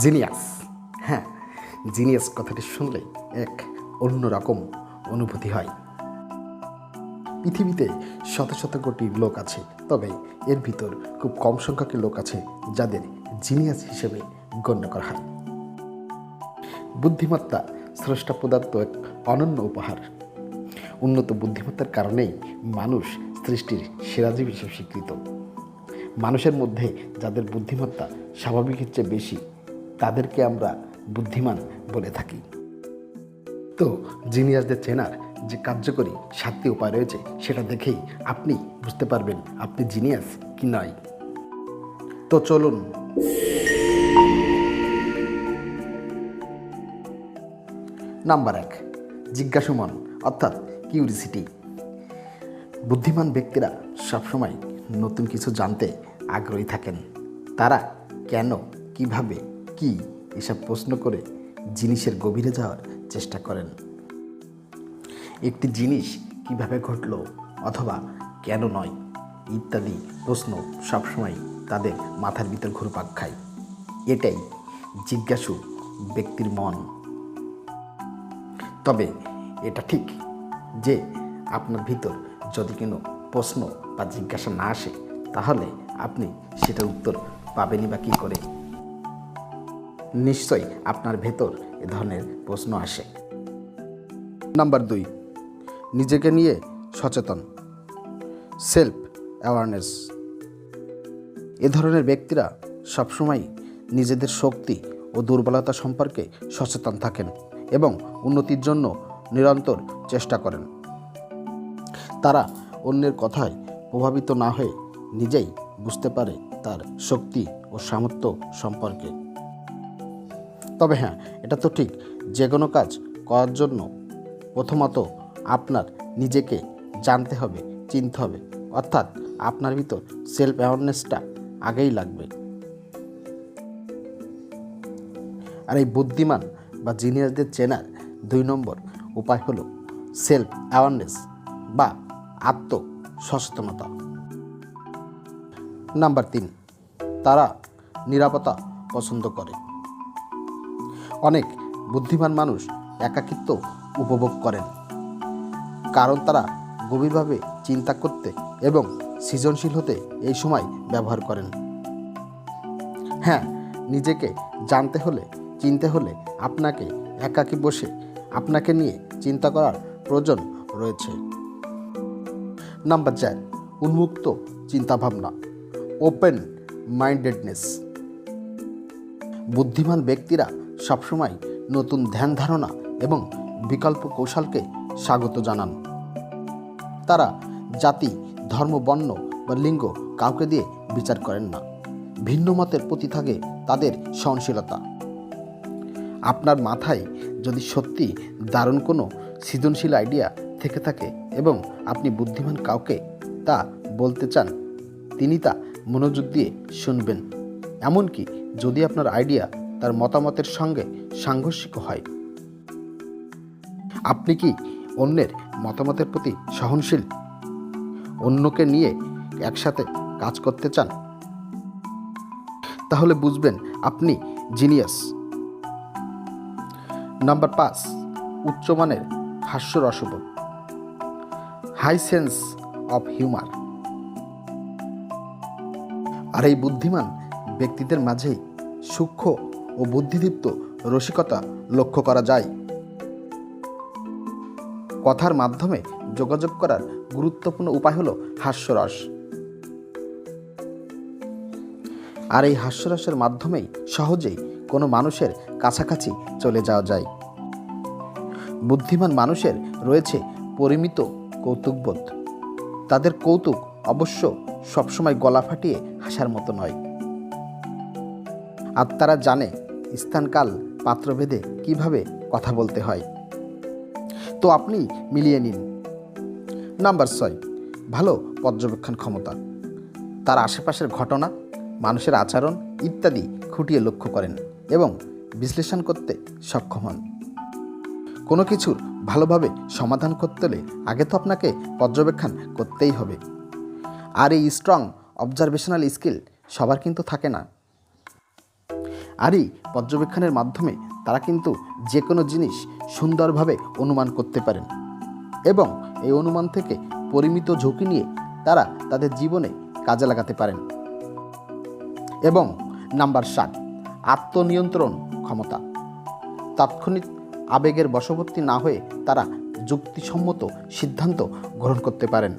Genius. হ্যাঁ genius কথাটি শুনলে এক অন্যরকম অনুভূতি হয়। পৃথিবীতে শত শত কোটি লোক আছে, তবে এর ভিতর খুব কম সংখ্যক লোক আছে যাদের জিনিয়াস হিসেবে গণ্য করা হয়। বুদ্ধিমত্তা স্রষ্টা পদার্থ এক অনন্য উপহার। উন্নত বুদ্ধিমত্তার কারণেই মানুষ সৃষ্টির সেরা জীব হিসেবে স্বীকৃত। মানুষের মধ্যে যাদের বুদ্ধিমত্তা স্বাভাবিকের চেয়ে বেশি তাদেরকে আমরা বুদ্ধিমান বলে থাকি। তো জিনিয়াসদের চেনার যে কার্যকরী, সাতটি উপায় রয়েছে, সেটা দেখেই আপনি বুঝতে পারবেন আপনি জিনিয়াস কি নয়। তো চলুন। নাম্বার এক, জিজ্ঞাসুমন, অর্থাৎ কিউরিসিটি বুদ্ধিমান ব্যক্তিরা সবসময় নতুন কিছু জানতে আগ্রহী থাকেন। তারা কেন, কীভাবে কি এসব প্রশ্ন করে জিনিসের গভীরে যাওয়ার চেষ্টা করেন। একটি জিনিস কীভাবে ঘটলো অথবা কেন নয় ইত্যাদি প্রশ্ন সবসময় তাদের মাথার ভিতর ঘুরপাক খায়। এটাই জিজ্ঞাসু ব্যক্তির মন। তবে এটা ঠিক যে আপনার ভিতর যদি কোনো প্রশ্ন বা জিজ্ঞাসা না আসে, তাহলে আপনি সেটার উত্তর পাবেনই বা কী করে? নিশ্চয়ই আপনার ভেতর এ ধরনের প্রশ্ন আসে। নাম্বার দুই, নিজেকে নিয়ে সচেতন। সেলফ অ্যাওয়ারনেস এ ধরনের ব্যক্তিরা সবসময় নিজেদের শক্তি ও দুর্বলতা সম্পর্কে সচেতন থাকেন এবং উন্নতির জন্য নিরন্তর চেষ্টা করেন। তারা অন্যের কথায় প্রভাবিত না হয়ে নিজেই বুঝতে পারে তার শক্তি ও সামর্থ্য সম্পর্কে। তবে হ্যাঁ এটা তো ঠিক। যে কোনো কাজ করার জন্য প্রথমত আপনার নিজেকে জানতে হবে, চিনতে হবে। অর্থাৎ আপনার ভিতর সেলফ অ্যাওয়ারনেসটা আগেই লাগবে। আর এই বুদ্ধিমান বা জিনিয়াসদের চেনার দুই নম্বর উপায় হলো সেলফ অ্যাওয়ারনেস বা আত্ম সচেতনতা নাম্বার তিন, তারা নিরাপত্তা পছন্দ করে। অনেক বুদ্ধিমান মানুষ একাকিত্ব উপভোগ করেন। কারণ তারা গভীরভাবে চিন্তা করতে এবং সৃজনশীল হতে এই সময় ব্যবহার করেন। হ্যাঁ নিজেকে জানতে হলে, চিনতে হলে আপনাকে একাকী বসে আপনাকে নিয়ে চিন্তা করার প্রয়োজন রয়েছে। নাম্বার চার, উন্মুক্ত চিন্তাভাবনা ওপেন মাইন্ডেডনেস বুদ্ধিমান ব্যক্তিরা সবসময় নতুন ধ্যান ধারণা এবং বিকল্প কৌশলকে স্বাগত জানান। তারা জাতি, ধর্ম, বর্ণ বা লিঙ্গ কাউকে দিয়ে বিচার করেন না। ভিন্ন মতের প্রতি থাকে তাদের সহনশীলতা। আপনার মাথায় যদি সত্যি দারুণ কোনো সৃজনশীল আইডিয়া থেকে থাকে এবং আপনি বুদ্ধিমান কাউকে তা বলতে চান, তিনি তা মনোযোগ দিয়ে শুনবেন। এমনকি যদি আপনার আইডিয়া তার মতামতের সঙ্গে সাংঘর্ষিক হয়। আপনি কি অন্যের মতামতের প্রতি সহনশীল? অন্যকে নিয়ে একসাথে কাজ করতে চান? তাহলে বুঝবেন আপনি জিনিয়াস। নাম্বার পাঁচ, উচ্চমানের হাস্যরসবোধ। High sense of humour. আর এই বুদ্ধিমান ব্যক্তিদের মাঝেই সূক্ষ্ম ও বুদ্ধিদীপ্ত রসিকতা লক্ষ্য করা যায়। কথার মাধ্যমে যোগাযোগ করার গুরুত্বপূর্ণ উপায় হলো হাস্যরস। আর এই হাস্যরসের মাধ্যমেই সহজেই কোনো মানুষের কাছাকাছি চলে যাওয়া যায়। বুদ্ধিমান মানুষের রয়েছে পরিমিত কৌতুকবোধ। তাদের কৌতুক অবশ্য সবসময় গলা ফাটিয়ে হাসার মতো নয়। আর তারা জানে স্থানকাল পাত্রভেদে কীভাবে কথা বলতে হয়? তো আপনি মিলিয়ে নিন। নাম্বার ছয়, ভালো পর্যবেক্ষণ ক্ষমতা। তার আশেপাশের ঘটনা, মানুষের আচরণ ইত্যাদি খুঁটিয়ে লক্ষ্য করেন এবং বিশ্লেষণ করতে সক্ষম হন। কোনো কিছুর ভালোভাবে সমাধান করতে হলে আগে তো আপনাকে পর্যবেক্ষণ করতেই হবে। আর এই স্ট্রং অবজারভেশনাল স্কিল সবার কিন্তু থাকে না। আর এই পর্যবেক্ষণের মাধ্যমে তারা কিন্তু যে কোনো জিনিস সুন্দরভাবে অনুমান করতে পারেন। এবং এই অনুমান থেকে পরিমিত ঝুঁকি নিয়ে তারা তাদের জীবনে কাজে লাগাতে পারেন। এবং নাম্বার সাত আত্মনিয়ন্ত্রণ ক্ষমতা। তাৎক্ষণিক আবেগের বশবর্তী না হয়ে তারা যুক্তিসম্মত সিদ্ধান্ত গ্রহণ করতে পারেন।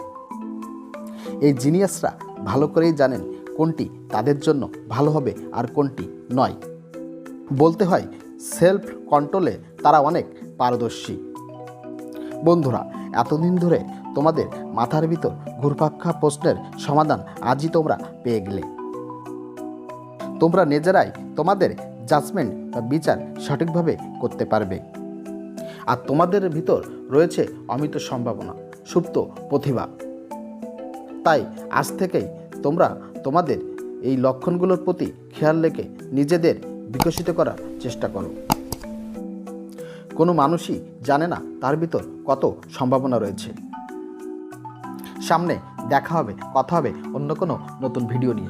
এই জিনিয়াসরা ভালো করেই জানেন কোনটি তাদের জন্য ভালো হবে আর কোনটি নয়। বলতে হয় সেলফ কন্ট্রোলে তারা অনেক পারদর্শী। বন্ধুরা, এতদিন ধরে তোমাদের মাথার ভিতর ঘুরপাক্ষা প্রশ্নের সমাধান আজই তোমরা পেয়ে গেলে। তোমরা নিজেরাই তোমাদের জাজমেন্ট বা বিচার সঠিকভাবে করতে পারবে। আর তোমাদের ভিতর রয়েছে অমিত সম্ভাবনা, সুপ্ত প্রতিভা। তাই আজ থেকেই তোমরা তোমাদের এই লক্ষণগুলোর প্রতি খেয়াল রেখে নিজেদের বিকশিত করার চেষ্টা করো। কোনো মানুষই জানে না তার ভিতর কত সম্ভাবনা রয়েছে। সামনে দেখা হবে, কথা হবে অন্য কোনো নতুন ভিডিও নিয়ে।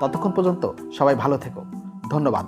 ততক্ষণ পর্যন্ত সবাই ভালো থেকো। ধন্যবাদ।